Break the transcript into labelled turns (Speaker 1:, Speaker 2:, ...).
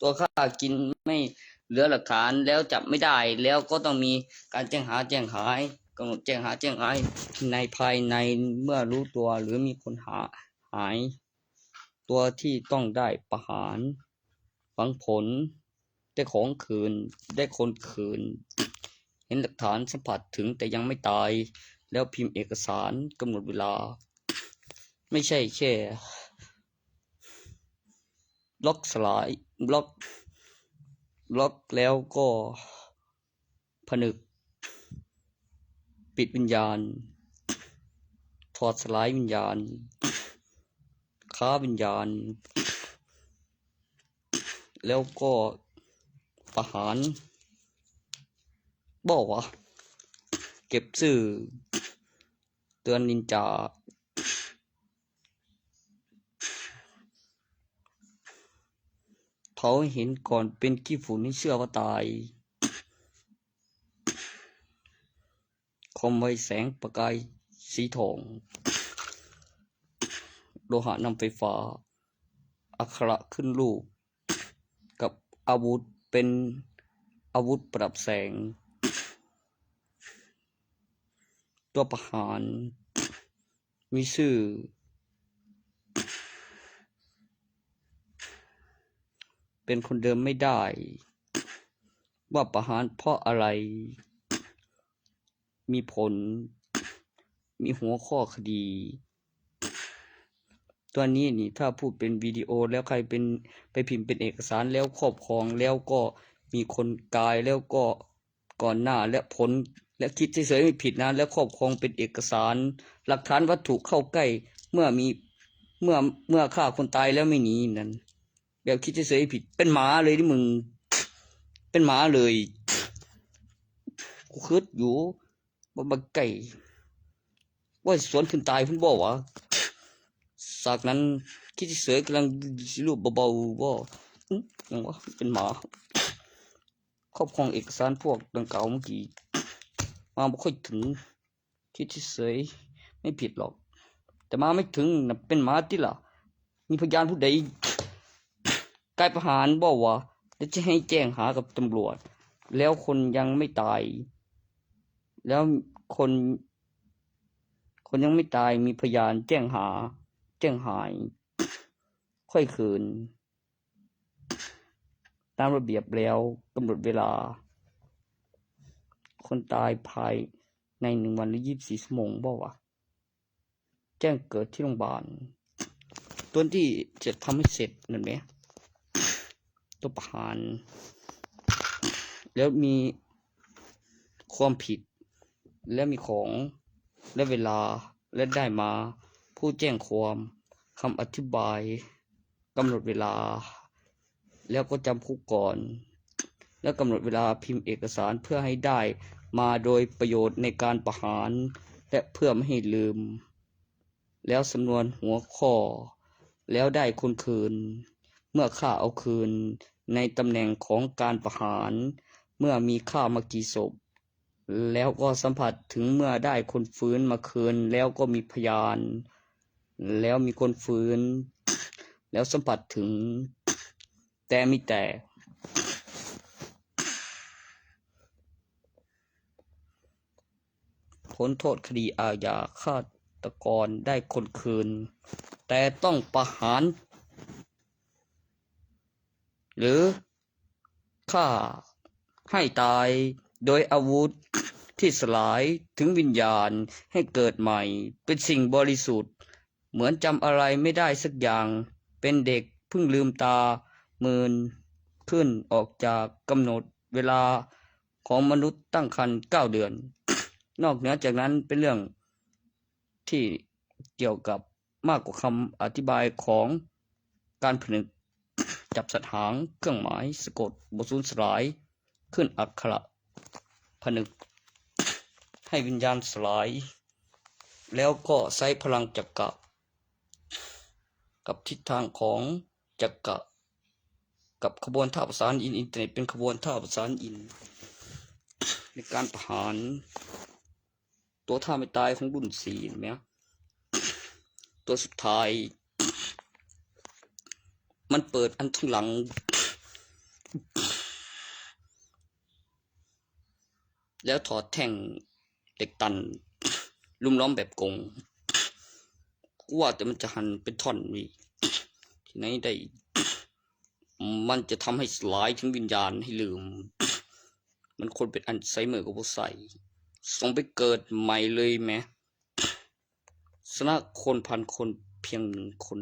Speaker 1: ตัวข้ากินไม่เหลือหลักฐานแล้วจับไม่ได้แล้วก็ต้องมีการแจ้งหาแจ้งหายกำหนดแจ้งหาแจ้งหายในภายในเมื่อรู้ตัวหรือมีคนหาหาย ตัวที่ต้องได้ประหารฝังผล ได้ของคืนได้คนคืน เห็นหลักฐานสัมผัสถึงแต่ยังไม่ตาย แล้วพิมพ์เอกสารกำหนดเวลา ไม่ใช่แค่ ล็อกสลายล็อกล็อกแล้วก็ผนึก ปิดวิญญาณ ถอดสลายวิญญาณ ค้าวิญญาณ แล้วก็ประหารบอกว่าเก็บสื่อ เตือนนินจา เผาเห็นก่อนเป็นขี้ฝุ่นให้เชื่อว่าตาย คมไวแสงประกายสีทอง โลหะนำไฟฟ้า อักขระขึ้นรูป กับอาวุธเป็นอาวุธปรับแสง ตัวประหาร มีชื่อ เป็นคนเดิมไม่ได้ ว่าประหารเพราะอะไร มีผล มีหัวข้อคดี ตัวนี้นี่ถ้าพูดเป็นวิดีโอแล้วใครเป็นไปพิมพ์เป็นเอกสารแล้วครอบครองแล้วก็มีคนกายแล้วก็ก่อนหน้าและผลและคิดเฉยๆไม่ผิดนะ แล้วครอบครองเป็นเอกสาร หลักฐานวัตถุเข้าใกล้เมื่อมีเมื่อเมื่อฆ่าคนตายแล้วไม่หนีนั่น แบบคิดเฉยๆผิด เป็นหมาเลยที่มึง เป็นหมาเลย กูคิดอยู่ว่าบักไก่ว่าสวนขึ้นตายพุ่นบอกว่าสากนั้นคิดเฉยกำลังรูปเบาๆว่าอื้อยังวะเป็นหมาครอบครองเอกสารพวกดังกล่าวเมื่อกี้มาไม่ค่อยถึง คิดเฉยไม่ผิดหรอก แต่มาไม่ถึงนะเป็นหมาที่ล่ะ มีพยานผู้ใด กายประหารบอกว่าเดี๋ยวจะให้แจ้งหากับตำรวจ แล้วคนยังไม่ตาย แล้วคน คนยังไม่ตายมีพยานแจ้งหา แจ้งหาย ค่อยคืน ตามระเบียบแล้วกำหนดเวลา คนตายภายในหนึ่งวันหรือยี่สิบสี่ชั่วโมงบอกว่าแจ้งเกิดที่โรงพยาบาลตัวที่จะทำให้เสร็จนั่นไหม ตัวประหาร แล้วมีความผิด และมีของและเวลาและได้มา ผู้แจ้งความคำอธิบายกำหนดเวลา แล้วก็จำคุกก่อน แล้วกำหนดเวลาพิมพ์เอกสารเพื่อให้ได้มาโดยประโยชน์ในการประหาร และเพื่อไม่ให้ลืม แล้วสำนวนหัวข้อ แล้วได้คนคืน เมื่อข้าเอาคืน ในตำแหน่งของการประหารเมื่อมีข้ามากี่ศพ แล้วก็สัมผัสถึงเมื่อได้คนฟื้นมาคืน แล้วก็มีพยาน แล้วมีคนฟื้น แล้วสัมผัสถึง แต่มีแต่พ้นโทษคดีอาญาฆาตกรได้คนคืน แต่ต้องประหาร หรือฆ่าให้ตายโดยอาวุธที่สลายถึงวิญญาณให้เกิดใหม่ เป็นสิ่งบริสุทธิ์ เหมือนจำอะไรไม่ได้สักอย่าง เป็นเด็กเพิ่งลืมตามืนขึ้นออกจากกำหนดเวลาของมนุษย์ตั้งครรภ์เก้าเดือน นอกเหนือจากนั้นเป็นเรื่องที่เกี่ยวกับมากกว่าคำอธิบายของการผนึก จับสัตหางเครื่องหมายสะกดบทสูญสลาย ขึ้นอักขระผนึก ให้วิญญาณสลาย แล้วก็ใช้พลังจักกะ กับทิศทางของจักกะ กับขบวนท่าประสานอินอินเทอร์เน็ตเป็นขบวนท่าประสานอิน ในการประหารตัวท่าไม่ตายของรุ่นสี่เห็นไหมตัวสุดท้าย มันเปิดอันข้างหลัง แล้วถอดแท่งเหล็กตัน ลุ่มล้อมแบบกงกูว่าแต่มันจะหันเป็นท่อนนี่ที่ไหนได้ มันจะทำให้สลายถึงวิญญาณให้ลืม มันคนเป็นอัลไซเมอร์ก็บ่ใส่ส่งไปเกิดใหม่เลยแหมสนะคนพันคนเพียงหนึ่งคน